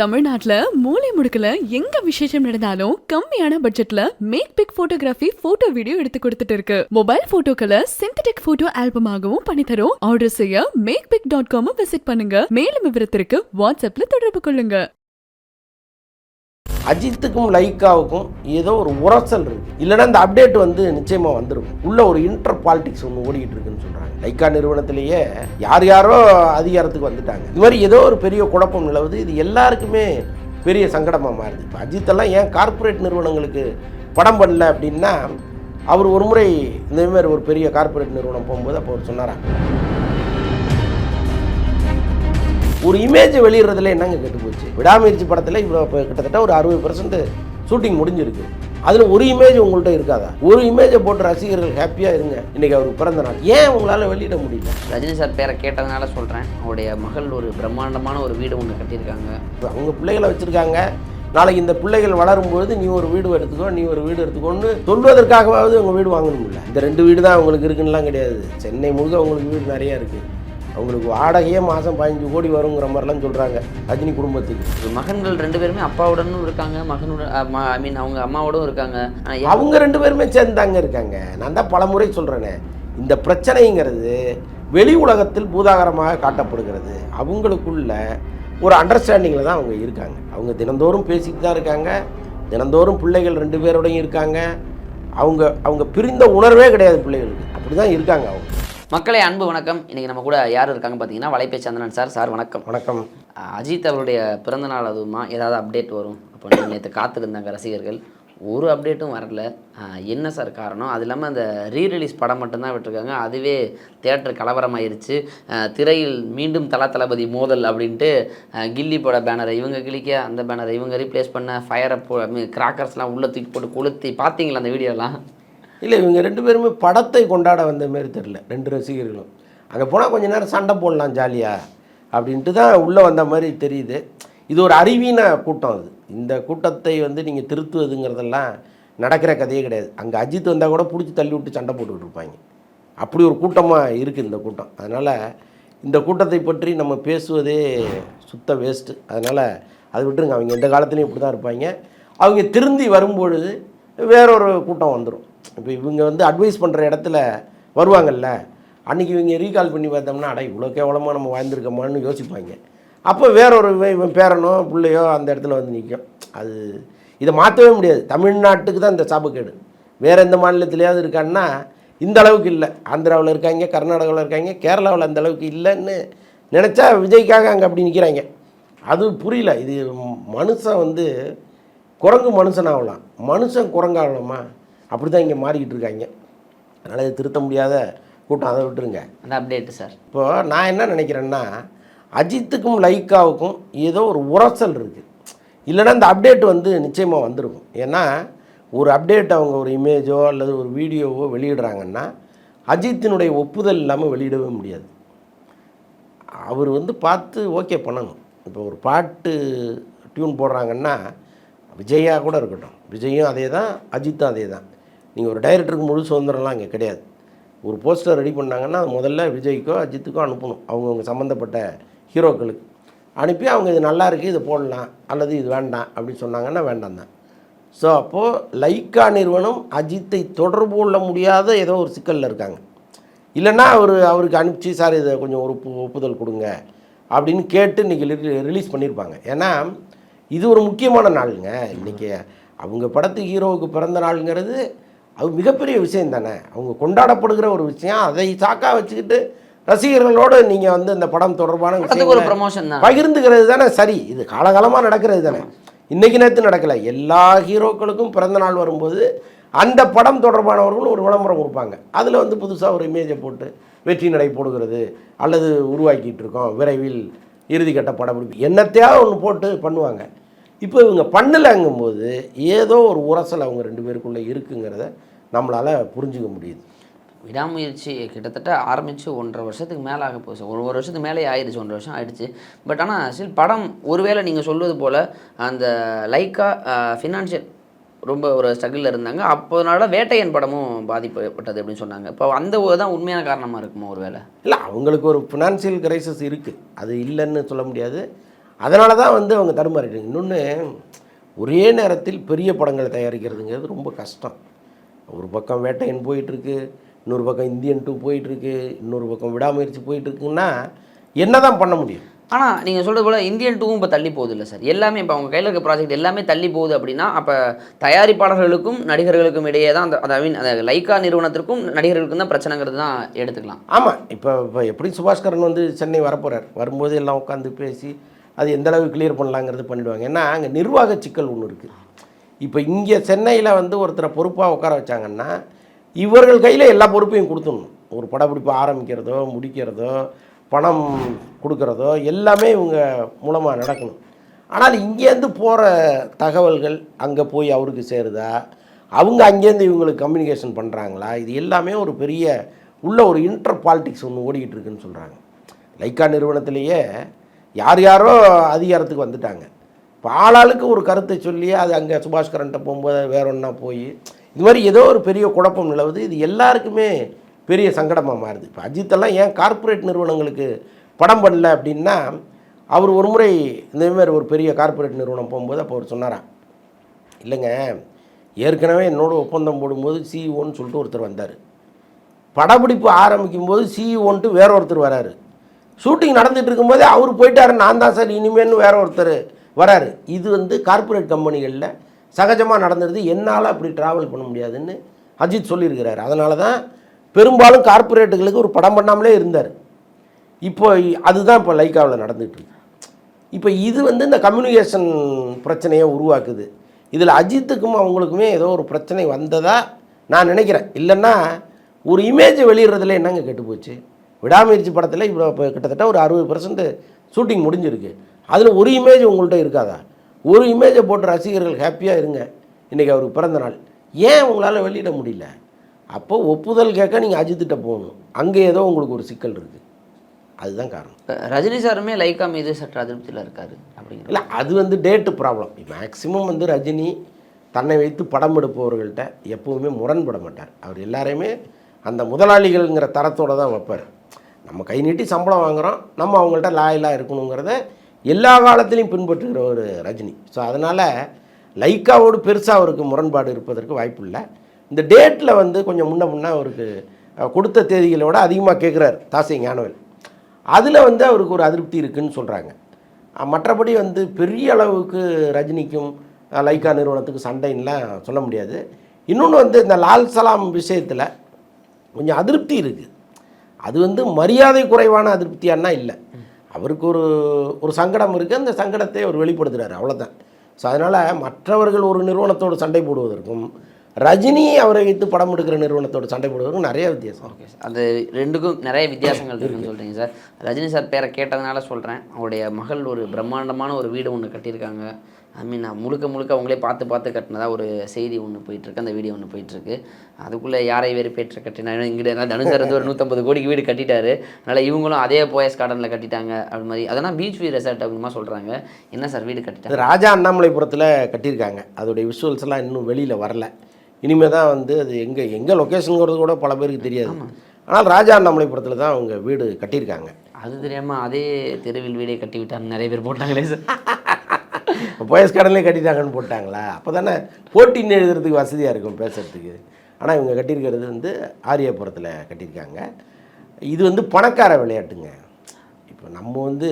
தமிழ்நாட்டுல மூளை முடுக்குல எங்க விசேஷம் நடந்தாலும் கம்மியான பட்ஜெட்ல Mac Pic photography photo video எடுத்து கொடுத்துட்டு இருக்கு. மொபைல் போட்டோக்களை சிந்தட்டிக் போட்டோ ஆல்பமாகவும் பண்ணி தரும் ஆர்டர் செய்ய Make Pic dot com visit பண்ணுங்க. மேலும் விவரத்திற்கு வாட்ஸ்அப்ல தொடர்பு கொள்ளுங்க. அஜித்துக்கும் லைக்காவுக்கும் ஏதோ ஒரு உரசல் இருக்கு. இல்லைன்னா இந்த அப்டேட் வந்து நிச்சயமாக வந்துடும் உள்ள ஒரு இன்டர் பாலிடிக்ஸ் ஒன்று ஓடிக்கிட்டு இருக்குன்னு சொல்றாங்க. லைக்கா நிறுவனத்திலேயே யார் யாரோ அதிகாரத்துக்கு வந்துட்டாங்க. இது மாதிரி ஏதோ ஒரு பெரிய குழப்பம் நிலவுது. இது எல்லாருக்குமே பெரிய சங்கடமாக மாறுது. இப்போ அஜித்தெல்லாம் ஏன் கார்ப்பரேட் நிறுவனங்களுக்கு படம் பண்ணல அப்படின்னா அவர் ஒரு முறை இந்த மாதிரி ஒரு பெரிய கார்ப்பரேட் நிறுவனம் போகும்போது அப்போ அவர் சொன்னாராம் ஒரு இமேஜ் வெளியிடுறதுல என்னங்க கெட்டு போச்சு? விடாமுயற்சி படத்தில் இப்போ கிட்டத்தட்ட ஒரு அறுபது பர்சன்ட் ஷூட்டிங் முடிஞ்சிருக்கு. அதில் ஒரு இமேஜ் உங்கள்கிட்ட இருக்காதா? ஒரு இமேஜை போட்டு ரசிகர்கள் ஹாப்பியாக இருங்க. இன்னைக்கு அவருக்கு பிறந்த நாள். ஏன் உங்களால் வெளியிட முடியல? ரஜினி சார் பேரை கேட்டதுனால சொல்கிறேன் அவருடைய மகள் ஒரு பிரம்மாண்டமான ஒரு வீடு ஒன்று கட்டியிருக்காங்க. அவங்க பிள்ளைகளை வச்சுருக்காங்க. நாளைக்கு இந்த பிள்ளைகள் வளரும்பொழுது நீ ஒரு வீடு எடுத்துக்கோ நீ ஒரு வீடு எடுத்துக்கோன்னு சொல்வதற்காகவாவது உங்கள் வீடு வாங்கணும்ல. இந்த ரெண்டு வீடு தான் அவங்களுக்கு இருக்குன்னுலாம் கிடையாது. சென்னை முழுக்க அவங்களுக்கு வீடு நிறைய இருக்குது அவங்களுக்கு வாடகையே மாதம் பதினஞ்சு கோடி வருங்கிற மாதிரிலாம் சொல்கிறாங்க ரஜினி குடும்பத்துக்கு. மகன்கள் ரெண்டு பேருமே அப்பாவுடனும் இருக்காங்க மகனுடன் ஐ மீன் அவங்க அம்மாவோடும் இருக்காங்க. அவங்க ரெண்டு பேருமே சேர்ந்தாங்க இருக்காங்க. நான் தான் பலமுறை சொல்கிறேனே இந்த பிரச்சனைங்கிறது வெளி உலகத்தில் பூதாகரமாக காட்டப்படுகிறது. அவங்களுக்குள்ள ஒரு அண்டர்ஸ்டாண்டிங்கில் தான் அவங்க இருக்காங்க. அவங்க தினந்தோறும் பேசிட்டு தான் இருக்காங்க. தினந்தோறும் பிள்ளைகள் ரெண்டு பேரோடையும் இருக்காங்க. அவங்க அவங்க பிரிந்த உணர்வே கிடையாது பிள்ளைகளுக்கு. அப்படி தான் இருக்காங்க அவங்க. மக்களே அன்பு வணக்கம். இன்னைக்கு நம்ம கூட யார் இருக்காங்க பார்த்தீங்கன்னா வலைப்பே சந்திரன் சார். சார் வணக்கம். வணக்கம். அஜித் அவருடைய பிறந்தநாள் அதுவுமா? ஏதாவது அப்டேட் வரும். அப்போ நேற்று காத்திருந்தாங்க ரசிகர்கள். ஒரு அப்டேட்டும் வரல. என்ன சார் காரணம்? அது இல்லாமல் அந்த ரீரிலீஸ் படம் மட்டும்தான் விட்டுருக்காங்க. அதுவே தேட்டர் கலவரமாயிருச்சு. திரையில் மீண்டும் தல தளபதி மோதல் அப்படின்ட்டு கில்லி பட பேனரை இவங்க கிழிக்க அந்த பேனரை இவங்க ரீப்ளேஸ் பண்ண ஃபயரை போ கிராக்கர்ஸ்லாம் உள்ளே தூக்கி போட்டு கொளுத்தி பார்த்தீங்களா அந்த வீடியோலாம் இல்லை இவங்க ரெண்டு பேருமே படத்தை கொண்டாட வந்த மாரி தெரில ரெண்டு ரசிகர்களும். அங்கே போனால் கொஞ்சம் நேரம் சண்டை போடலாம் ஜாலியாக அப்படின்ட்டு தான் உள்ளே வந்த மாதிரி தெரியுது. இது ஒரு அறிவீன கூட்டம் அது. இந்த கூட்டத்தை வந்து நீங்கள் திருத்துவதுங்கிறதெல்லாம் நடக்கிற கதையே கிடையாது. அங்கே அஜித் வந்தால் கூட பிடிச்சி தள்ளி விட்டு சண்டை போட்டுக்கிட்டு இருப்பாங்க. அப்படி ஒரு கூட்டமாக இருக்குது இந்த கூட்டம். அதனால் இந்த கூட்டத்தை பற்றி நம்ம பேசுவதே சுத்த வேஸ்ட்டு அதனால் அது விட்டுருங்க. அவங்க எந்த காலத்துலையும் இப்படி தான் இருப்பாங்க. அவங்க திருந்தி வரும்பொழுது வேறொரு கூட்டம் வந்துடும் இப்போ இவங்க வந்து அட்வைஸ் பண்ணுற இடத்துல வருவாங்கல்ல அன்றைக்கி இவங்க ரீகால் பண்ணி பார்த்தோம்னா அட இவ்வளோ கேவலமாக நம்ம வாழ்ந்துருக்கோமான்னு யோசிப்பாங்க. அப்போ வேறொரு இவன் இவன் பேரனோ பிள்ளையோ அந்த இடத்துல வந்து நிற்கும். அது இதை மாற்றவே முடியாது. தமிழ்நாட்டுக்கு தான் இந்த சாபக்கேடு. வேறு எந்த மாநிலத்திலேயாவது இருக்கான்னா இந்த அளவுக்கு இல்லை. ஆந்திராவில் இருக்காங்க கர்நாடகாவில் இருக்காங்க கேரளாவில் அந்த அளவுக்கு இல்லைன்னு நினச்சா விஜய்க்காக அங்கே அப்படி நிற்கிறாங்க அது புரியல. இது மனுஷன் வந்து குரங்கு மனுஷன் ஆகலாம் மனுஷன் குரங்காகலாமா? அப்படி தான் இங்கே மாறிக்கிட்டு இருக்காங்க. அதனால் இது திருத்த முடியாத கூட்டம். அதை விட்டுருங்க. அந்த அப்டேட்டு சார் இப்போ நான் என்ன நினைக்கிறேன்னா அஜித்துக்கும் லைக்காவுக்கும் ஏதோ ஒரு உரசல் இருக்குது இல்லைன்னா இந்த அப்டேட் வந்து நிச்சயமாக வந்திருக்கும் ஏன்னா ஒரு அப்டேட் அவங்க ஒரு இமேஜோ அல்லது ஒரு வீடியோவோ வெளியிடுறாங்கன்னா அஜித்தினுடைய ஒப்புதல் இல்லாமல் வெளியிடவே முடியாது. அவர் வந்து பார்த்து ஓகே பண்ணணும். இப்போ ஒரு பாட்டு டியூன் போடுறாங்கன்னா விஜயா கூட இருக்கட்டும். விஜயும் அதே தான் அஜித்தும் அதே தான் நீங்கள் ஒரு டைரக்டருக்கு முழு சுதந்திரம்லாம் அங்கே கிடையாது. ஒரு போஸ்டர் ரெடி பண்ணாங்கன்னா முதல்ல விஜய்க்கோ அஜித்துக்கோ அனுப்பணும். அவங்கவுங்க சம்மந்தப்பட்ட ஹீரோக்களுக்கு. அனுப்பி அவங்க இது நல்லா இருக்குது இது போடலாம் அல்லது இது வேண்டாம் அப்படின்னு சொன்னாங்கன்னா வேண்டாம் தான். ஸோ அப்போது லைக்கா நிறுவனம் அஜித்தை தொடர்பு கொள்ள முடியாத ஏதோ ஒரு சிக்கலில் இருக்காங்க. இல்லைன்னா அவர் அவருக்கு அனுப்பிச்சு சார் இதை கொஞ்சம் ஒரு ஒப்பு- ஒப்புதல் கொடுங்க அப்படின்னு கேட்டு இன்றைக்கி ரிலீஸ் பண்ணியிருப்பாங்க. ஏன்னா இது ஒரு முக்கியமான நாளுங்க. இன்றைக்கி அவங்க படத்து ஹீரோவுக்கு பிறந்த நாளுங்கிறது அது மிகப்பெரிய விஷயம் தானே. அவங்க கொண்டாடப்படுகிற ஒரு விஷயம். அதை சாக்கா வச்சுக்கிட்டு ரசிகர்களோடு நீங்கள் வந்து இந்த படம் தொடர்பான ஒரு ப்ரமோஷன் தான். பகிர்ந்துக்கிறது தானே. சரி இது காலகாலமாக நடக்கிறது தானே. இன்னைக்கு நேற்று நடக்கலை. எல்லா ஹீரோக்களுக்கும் பிறந்த நாள் வரும்போது அந்த படம் தொடர்பானவர்கள் ஒரு விளம்பரம் கொடுப்பாங்க. அதில் வந்து புதுசாக ஒரு இமேஜை போட்டு வெற்றி நடை போடுகிறது அல்லது உருவாக்கிட்டு இருக்கோம். விரைவில் இறுதிக்கட்ட படப்பிடிப்பு என்னத்தையாவது ஒன்று போட்டு பண்ணுவாங்க. இப்போ இவங்க பண்ணலைங்கும்போது ஏதோ ஒரு உரசல் அவங்க ரெண்டு பேருக்குள்ளே இருக்குங்கிறத நம்மளால் புரிஞ்சுக்க முடியுது. விடாமுயற்சி கிட்டத்தட்ட ஆரம்பித்து ஒன்றரை வருஷத்துக்கு மேலே ஆக போகுது ஒரு ஒரு வருஷத்துக்கு மேலே ஆயிடுச்சு ஒன்றரை வருஷம் ஆயிடுச்சு. பட் ஆனால் ஸ்டில் படம் ஒருவேளை நீங்கள் சொல்வது போல் அந்த லைக்கா ஃபினான்ஷியல் ரொம்ப ஒரு ஸ்ட்ரகிளில் இருந்தாங்க. அப்போனால வேட்டையன் படமும் பாதிக்கப்பட்டது அப்படின்னு சொன்னாங்க. இப்போ அந்த ஒரு தான் உண்மையான காரணமாக இருக்குமா ஒருவேளை? இல்லை அவங்களுக்கு ஒரு ஃபினான்சியல் கிரைசஸ் இருக்குது அது இல்லைன்னு சொல்ல முடியாது. அதனால தான் வந்து அவங்க தடுமாறிட்டாங்க. இன்னொன்று ஒரே நேரத்தில் பெரிய படங்களை தயாரிக்கிறதுங்கிறது ரொம்ப கஷ்டம். ஒரு பக்கம் வேட்டையன் போயிட்டுருக்கு இன்னொரு பக்கம் இந்தியன் டூ போயிட்டுருக்கு இன்னொரு பக்கம் விடாமுயற்சி போயிட்டுருக்குன்னா என்ன தான் பண்ண முடியும்? ஆனால் நீங்கள் சொல்கிறது போல் இந்தியன் டூவும் இப்போ தள்ளி போகுது இல்லை சார். எல்லாமே இப்போ அவங்க கையில் இருக்க ப்ராஜெக்ட் எல்லாமே தள்ளி போகுது அப்படின்னா அப்போ தயாரிப்பாளர்களுக்கும் நடிகர்களுக்கும் இடையே தான் அந்த ஐ மீன் அந்த லைக்கா நிறுவனத்திற்கும் நடிகர்களுக்கும் தான் பிரச்சனைங்கிறது தான் எடுத்துக்கலாம். ஆமாம் இப்போ இப்போ எப்படி சுபாஷ்கரன் வந்து சென்னை வரப்போகிறார் வரும்போது எல்லாம் உட்காந்து பேசி அது எந்த அளவு கிளியர் பண்ணலாங்கிறது பண்ணிடுவாங்க. ஏன்னா அங்கே நிர்வாக சிக்கல் ஒன்று இருக்குது இப்போ இங்கே சென்னையில் வந்து ஒருத்தரை பொறுப்பாக உட்கார வச்சாங்கன்னா இவர்கள் கையில் எல்லா பொறுப்பையும் கொடுத்துடணும். ஒரு படப்பிடிப்பு ஆரம்பிக்கிறதோ முடிக்கிறதோ பணம் கொடுக்கறதோ எல்லாமே இவங்க மூலமாக நடக்கணும். ஆனால் இங்கேருந்து போகிற தகவல்கள் அங்கே போய் அவருக்கு சேருதா? அவங்க அங்கேருந்து இவங்களுக்கு கம்யூனிகேஷன் பண்ணுறாங்களா இது எல்லாமே ஒரு பெரிய உள்ள ஒரு இன்டர் பாலிட்டிக்ஸ் ஒன்று ஓடிக்கிட்டு இருக்குன்னு சொல்கிறாங்க லைக்கா நிறுவனத்திலேயே யார் யாரோ அதிகாரத்துக்கு வந்துட்டாங்க. இப்போ ஆளாளுக்கு ஒரு கருத்தை சொல்லி அது அங்கே சுபாஷ்கரன்ட்ட போகும்போது வேற ஒன்றா போய் இது மாதிரி ஏதோ ஒரு பெரிய குழப்பம் நிலவுது. இது எல்லாருக்குமே பெரிய சங்கடமாக மாறுது. இப்போ அஜித்தெல்லாம் ஏன் கார்ப்பரேட் நிறுவனங்களுக்கு படம் பண்ணல அப்படின்னா அவர் ஒரு முறை இந்தமாரி ஒரு பெரிய கார்ப்பரேட் நிறுவனம் போகும்போது அப்போ அவர் சொன்னாராம் இல்லைங்க ஏற்கனவே என்னோட ஒப்பந்தம் போடும்போது சிஇஓன்னு சொல்லிட்டு ஒருத்தர் வந்தார். படப்பிடிப்பு ஆரம்பிக்கும் போது சிஇஓன்ட்டு வேற ஒருத்தர் வராரு. ஷூட்டிங் நடந்துட்டு இருக்கும்போதே அவர் போயிட்டாரு நான் தான் சார் இனிமேல்னு வேற ஒருத்தர் வராரு. இது வந்து கார்ப்பரேட் கம்பெனிகளில் சகஜமாக நடந்துருது என்னால் அப்படி ட்ராவல் பண்ண முடியாதுன்னு அஜித் சொல்லியிருக்கிறார். அதனால தான் பெரும்பாலும் கார்ப்பரேட்டுகளுக்கு ஒரு படம் பண்ணாமலே இருந்தார். இப்போ அதுதான் இப்போ லைக்காவில் நடந்துகிட்டு இருக்கு இப்போ இது வந்து இந்த கம்யூனிகேஷன் பிரச்சனையை உருவாக்குது. இதில் அஜித்துக்கும் அவங்களுக்குமே ஏதோ ஒரு பிரச்சனை வந்ததாக நான் நினைக்கிறேன். இல்லைன்னா ஒரு இமேஜ் வெளியிடுறதுல என்னங்க கெட்டு போச்சு விடாமுயற்சி படத்தில் இப்போ இப்போ கிட்டத்தட்ட ஒரு அறுபது பர்சன்ட் ஷூட்டிங் முடிஞ்சிருக்கு. அதில் ஒரு இமேஜ் உங்கள்கிட்ட இருக்காதா? ஒரு இமேஜை போட்டு ரசிகர்கள் ஹாப்பியாக இருங்க. இன்றைக்கி அவருக்கு பிறந்த நாள். ஏன் உங்களால் வெளியிட முடியல? அப்போ ஒப்புதல் கேட்க நீங்கள் அஜித்திட்ட போகணும். அங்கே ஏதோ உங்களுக்கு ஒரு சிக்கல் இருக்குது அதுதான் காரணம். ரஜினி சாருமே லைக்கா மீது சற்று அதிருப்தியில் இருக்காரு அப்படிங்கிற இல்லை அது வந்து டேட்டு ப்ராப்ளம் மேக்ஸிமம் வந்து ரஜினி தன்னை வைத்து படம் எடுப்பவர்கள்ட்ட எப்பவுமே முரண்பட மாட்டார். அவர் எல்லாரையுமே அந்த முதலாளிகள்ங்கிற தரத்தோடு தான் வைப்பார். நம்ம கை நீட்டி சம்பளம் வாங்குகிறோம் நம்ம அவங்கள்ட்ட லாயலாக இருக்கணுங்கிறத எல்லா காலத்திலையும் பின்பற்றுகிற ஒரு ரஜினி. ஸோ அதனால் லைக்காவோடு பெருசாக அவருக்கு முரண்பாடு இருப்பதற்கு வாய்ப்பு இல்லை இந்த டேட்டில் வந்து கொஞ்சம் முன்ன முன்ன அவருக்கு கொடுத்த தேதிகளை விட அதிகமாக கேட்குறாரு தாசை ஞானவேல். அதில் வந்து அவருக்கு ஒரு அதிருப்தி இருக்குதுன்னு சொல்கிறாங்க மற்றபடி வந்து பெரிய அளவுக்கு ரஜினிக்கும் லைக்கா நிறுவனத்துக்கு சண்டைன்னெலாம் சொல்ல முடியாது. இன்னொன்று வந்து இந்த லால் சலாம் விஷயத்தில் கொஞ்சம் அதிருப்தி இருக்குது அது வந்து மரியாதை குறைவான அதிருப்தியானா இல்லை. அவருக்கு ஒரு ஒரு சங்கடம் இருக்குது அந்த சங்கடத்தை அவர் வெளிப்படுத்துகிறார் அவ்வளோதான் ஸோ அதனால் மற்றவர்கள் ஒரு நிறுவனத்தோடு சண்டை போடுவதற்கும் ரஜினி அவரை வைத்து படம் எடுக்கிற நிறுவனத்தோடு சண்டை போடுவதற்கும் நிறைய வித்தியாசம். ஓகே சார் அது ரெண்டுக்கும் நிறைய வித்தியாசங்கள் இருக்குன்னு சொல்கிறீங்க சார் ரஜினி சார் பேரை கேட்டதுனால சொல்கிறேன் அவருடைய மகள் ஒரு பிரம்மாண்டமான ஒரு வீடு ஒன்று கட்டியிருக்காங்க. ஐ மீன் நான் முழுக்க முழுக்க அவங்களே பார்த்து பார்த்து கட்டினதா ஒரு செய்தி ஒன்று போயிட்டுருக்கு. அந்த வீடியோ ஒன்று போயிட்டுருக்கு. அதுக்குள்ளே யாரை வேறு பேற்ற கட்டினா? இங்கிட்ட தனுஷ் சார் வந்து ஒரு நூற்றம்பது கோடிக்கு வீடு கட்டிட்டாரு. அதனால் இவங்களும் அதே போயஸ் கார்டனில் கட்டிட்டாங்க அப்படி மாதிரி. அதெல்லாம் பீச் வியூ ரெசார்ட் அப்படிமா சொல்கிறாங்க என்ன சார் வீடு கட்டிட்டாங்க? ராஜா அண்ணாமலைபுரத்தில் கட்டியிருக்காங்க. அதோடைய விஷுவல்ஸ் எல்லாம் இன்னும் வெளியில் வரல. இனிமேல் தான் வந்து அது எங்கே எங்கே லொக்கேஷனுங்கிறது கூட பல பேருக்கு தெரியாது. ஆனால் ராஜா அண்ணாமலைபுரத்தில் தான் அவங்க வீடு கட்டியிருக்காங்க. அது தெரியாமல் அதே தெருவில் வீடே கட்டி விட்டாங்க. நிறைய பேர் போட்டாங்களே சார் போயஸ் கடன்லேயே கட்டிட்டாங்கன்னு போட்டாங்களா? அப்போ தானே போட்டின்னு எழுதுறதுக்கு வசதியாக இருக்கும் பேசுகிறதுக்கு ஆனால் இவங்க கட்டியிருக்கிறது வந்து ஆரியபுரத்தில் கட்டியிருக்காங்க. இது வந்து பணக்கார விளையாட்டுங்க. இப்போ நம்ம வந்து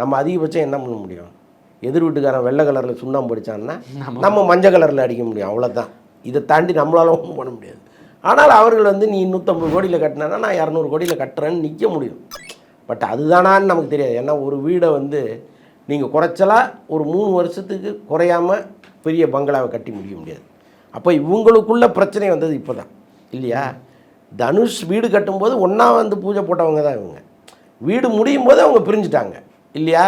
நம்ம அதிகபட்சம் என்ன பண்ண முடியும்? எதிர் வீட்டுக்காரன் வெள்ளை கலரில் சுண்ணாம்பு அடிச்சான்னா நம்ம மஞ்சள் கலரில் அடிக்க முடியும். அவ்வளோதான் இதை தாண்டி நம்மளால ஒன்றும் பண்ண முடியாது. ஆனால் அவர்கள் வந்து நீ நூற்றம்பது கோடியில் கட்டினா நான் இரநூறு கோடியில் கட்டுறேன்னு நிற்க முடியும். பட் அதுதானான்னு நமக்கு தெரியாது. ஏன்னா ஒரு வீடை வந்து நீங்கள் குறைச்சலாக ஒரு மூணு வருஷத்துக்கு குறையாம பெரிய பங்களாவை கட்டி முடிய முடியாது. அப்போ இவங்களுக்குள்ள பிரச்சனை வந்தது இப்போ தான் இல்லையா? தனுஷ் வீடு கட்டும்போது ஒன்றா வந்து பூஜை போட்டவங்க தான் இவங்க. வீடு முடியும் போது அவங்க பிரிஞ்சுட்டாங்க. இல்லையா?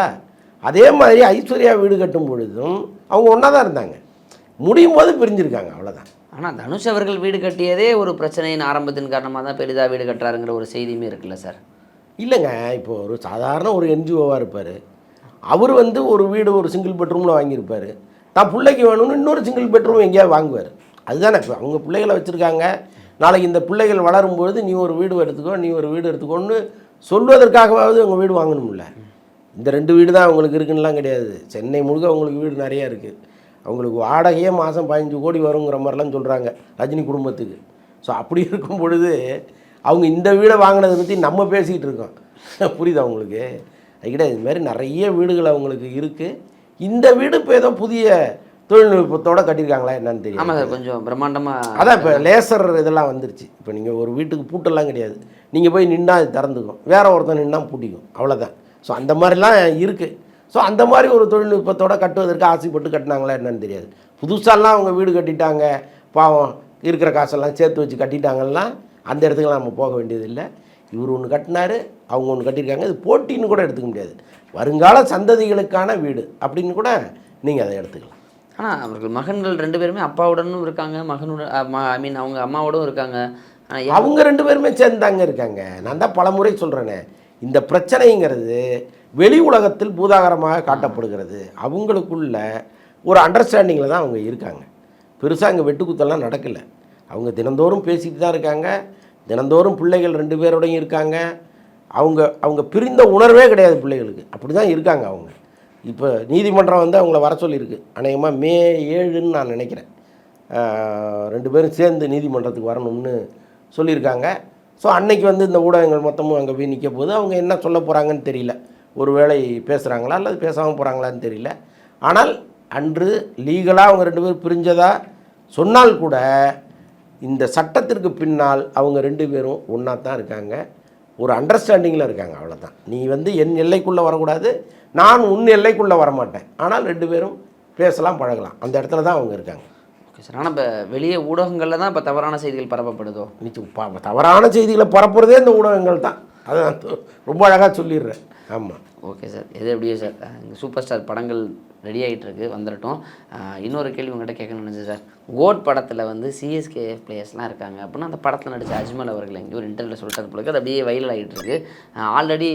அதே மாதிரி ஐஸ்வர்யா வீடு கட்டும் பொழுதும் அவங்க ஒன்றா தான் இருந்தாங்க. முடியும் போது பிரிஞ்சிருக்காங்க அவ்வளோதான் ஆனால் தனுஷ் அவர்கள் வீடு கட்டியதே ஒரு பிரச்சனையின் ஆரம்பத்தின் காரணமாக தான் பெரிதா வீடு கட்டுறாருங்கிற ஒரு செய்தியுமே இருக்குல்ல சார்? இல்லைங்க இப்போ ஒரு சாதாரண ஒரு என்ஜிஓவாக இருப்பார். அவர் வந்து ஒரு வீடு ஒரு சிங்கிள் பெட்ரூமில் வாங்கியிருப்பார். தான் பிள்ளைக்கு வேணும்னு இன்னொரு சிங்கிள் பெட்ரூம் எங்கேயாவது வாங்குவார். அதுதானே இப்போ அவங்க பிள்ளைகளை வச்சுருக்காங்க. நாளைக்கு இந்த பிள்ளைகள் வளரும்பொழுது நீ ஒரு வீடு எடுத்துக்கோ நீ ஒரு வீடு எடுத்துக்கோன்னு சொல்வதற்காகவாவது அவங்க வீடு வாங்கணும்ல. இந்த ரெண்டு வீடு தான் அவங்களுக்கு இருக்குன்னுலாம் கிடையாது. சென்னை முழுக்க அவங்களுக்கு வீடு நிறையா இருக்குது அவங்களுக்கு வாடகையே மாதம் பதினஞ்சு கோடி வருங்கிற மாதிரிலாம் சொல்கிறாங்க ரஜினி குடும்பத்துக்கு. ஸோ அப்படி இருக்கும் பொழுது அவங்க இந்த வீடை வாங்கினதை பற்றி நம்ம பேசிக்கிட்டு இருக்கோம். புரியுதா உங்களுக்கு? அது கிடையாது. இது மாதிரி நிறைய வீடுகள் அவங்களுக்கு இருக்குது இந்த வீடு இப்போ ஏதோ புதிய தொழில்நுட்பத்தோட கட்டியிருக்காங்களா என்னன்னு தெரியும் ஆமாம் சார் கொஞ்சம் பிரம்மாண்டமாக அதான் இப்போ லேசர் இதெல்லாம் வந்துருச்சு. இப்போ நீங்கள் ஒரு வீட்டுக்கு பூட்டெல்லாம் கிடையாது. நீங்கள் போய் நின்னா அது திறந்துக்கும். வேற ஒருத்தன் நின்னா பூட்டிக்கும். அவ்வளோதான் ஸோ அந்த மாதிரிலாம் இருக்குது ஸோ அந்த மாதிரி ஒரு தொழில்நுட்பத்தோட கட்டுவதற்கு ஆசைப்பட்டு கட்டினாங்களா என்னன்னு தெரியாது. புதுசாலாம் அவங்க வீடு கட்டிட்டாங்க. பாவம் இருக்கிற காசெல்லாம் சேர்த்து வச்சு கட்டிட்டாங்கன்னா அந்த இடத்துக்குலாம் நம்ம போக வேண்டியதில்லை. இவர் ஒன்று கட்டினாரு அவங்க ஒன்று கட்டியிருக்காங்க. இது போட்டின்னு கூட எடுத்துக்க முடியாது. வருங்கால சந்ததிகளுக்கான வீடு அப்படின்னு கூட நீங்கள் அதை எடுத்துக்கலாம். ஆனால் அவர்கள் மகன்கள் ரெண்டு பேருமே அப்பாவுடனும் இருக்காங்க. மகனுடன் ஐ மீன் அவங்க அம்மாவோடும் இருக்காங்க. அவங்க ரெண்டு பேருமே சேர்ந்தாங்க இருக்காங்க. நான் தான் பலமுறை சொல்கிறேனே இந்த பிரச்சனைங்கிறது வெளி உலகத்தில் பூதாகரமாக காட்டப்படுகிறது. அவங்களுக்குள்ள ஒரு அண்டர்ஸ்டாண்டிங்கில் தான் அவங்க இருக்காங்க. பெருசாக அங்கே வெட்டுக்குத்தெல்லாம் நடக்கலை. அவங்க தினந்தோறும் பேசிட்டு தான் இருக்காங்க. தினந்தோறும் பிள்ளைகள் ரெண்டு பேரோடையும் இருக்காங்க. அவங்க அவங்க பிரிந்த உணர்வே கிடையாது பிள்ளைகளுக்கு. அப்படி தான் இருக்காங்க அவங்க. இப்போ நீதிமன்றம் வந்து அவங்கள வர சொல்லியிருக்கு. அநேகமாக மே ஏழுன்னு நான் நினைக்கிறேன். ரெண்டு பேரும் சேர்ந்து நீதிமன்றத்துக்கு வரணும்னு சொல்லியிருக்காங்க. ஸோ அன்னைக்கு வந்து இந்த ஊடகங்கள் மொத்தமும் அங்கே போய் நிற்க போது அவங்க என்ன சொல்ல போகிறாங்கன்னு தெரியல. ஒருவேளை பேசுகிறாங்களா அல்லது பேசாமல் போகிறாங்களான்னு தெரியல. ஆனால் அன்று லீகலாக அவங்க ரெண்டு பேரும் பிரிஞ்சதாக சொன்னால் கூட இந்த சட்டத்திற்கு பின்னால் அவங்க ரெண்டு பேரும் ஒன்றா தான் இருக்காங்க. ஒரு அண்டர்ஸ்டாண்டிங்கில் இருக்காங்க அவ்வளோதான் நீ வந்து என் எல்லைக்குள்ளே வரக்கூடாது நான் உன் எல்லைக்குள்ளே வரமாட்டேன். ஆனால் ரெண்டு பேரும் பேசலாம் பழகலாம். அந்த இடத்துல தான் அவங்க இருக்காங்க. Okay sir. ஆனால் இப்போ வெளியே ஊடகங்களில் தான் இப்போ தவறான செய்திகள் பரப்பப்படுதோ? நிச்சயம் ப- தவறான செய்திகளை பரப்புறதே இந்த ஊடகங்கள் தான். அதை ரொம்ப அழகாக சொல்லிடுறேன். ஆமாம் ஓகே சார். எது எப்படியோ சார் இந்த சூப்பர் ஸ்டார் படங்கள் ரெடி ஆகிட்டு இருக்கு வந்துடட்டும் இன்னொரு கேள்வி உங்கள்கிட்ட கேட்கணும்னு நினச்சேன் சார். கோட் படத்தில் வந்து சிஎஸ்கே பிளேயர்ஸ்லாம் இருக்காங்க. அப்படின்னா அந்த படத்தில் நடித்த அஜ்மல் அவர்கள் எங்கேயோ ஒரு இன்டர்வியூவில் சொல்லிட்டார் போல இருக்கு. அது அப்படியே வைரல் ஆகிட்டு இருக்கு ஆல்ரெடி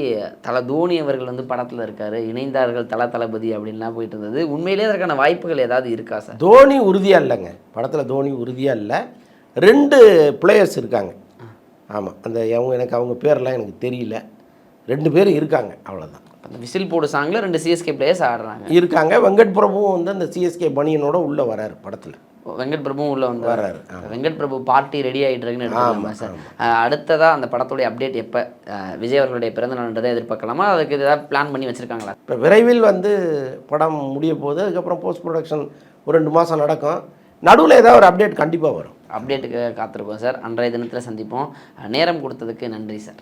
தல தோனி அவர்கள் வந்து படத்தில் இருக்கார். இணைந்தார்கள் தல தளபதி அப்படின்லாம் போயிட்டு இருந்தது. உண்மையிலேயே அதற்கான வாய்ப்புகள் ஏதாவது இருக்கா சார்? தோனி உறுதியாக இல்லைங்க. படத்தில் தோனி உறுதியாக இல்லை. ரெண்டு பிளேயர்ஸ் இருக்காங்க. ஆமாம் அந்த அவங்க எனக்கு அவங்க பேரெல்லாம் எனக்கு தெரியல. ரெண்டு பேர் இருக்காங்க அவ்வளோதான் அந்த விசில் போடு சாங்கில் ரெண்டு சிஎஸ்கே பிளேயர்ஸ் ஆடுறாங்க. இருக்காங்க. வெங்கட் பிரபுவும் வந்து அந்த சிஎஸ்கே பனியனோட உள்ளே வராரு படத்தில். வெங்கட் பிரபுவும் உள்ள வந்து வராரு, வெங்கட் பிரபு பார்ட்டி ரெடி ஆகிட்டு இருக்குன்னு சார். அஹ் அடுத்ததா அந்த படத்துடைய அப்டேட் எப்போ விஜய் அவர்களுடைய பிறந்த நாள்ன்றதை எதிர்பார்க்கலாமா? அதுக்கு ஏதாவது பிளான் பண்ணி வச்சிருக்காங்களா? இப்போ விரைவில் வந்து படம் முடிய போகுது. அதுக்கப்புறம் போஸ்ட் ப்ரொடக்ஷன் ஒரு ரெண்டு மாதம் நடக்கும். நடுவில் ஏதாவது ஒரு அப்டேட் கண்டிப்பாக வரும். அப்டேட்டுக்கு காத்திருக்கோம் சார். அன்றைய தினத்தில் சந்திப்போம். நேரம் கொடுத்ததுக்கு நன்றி சார்.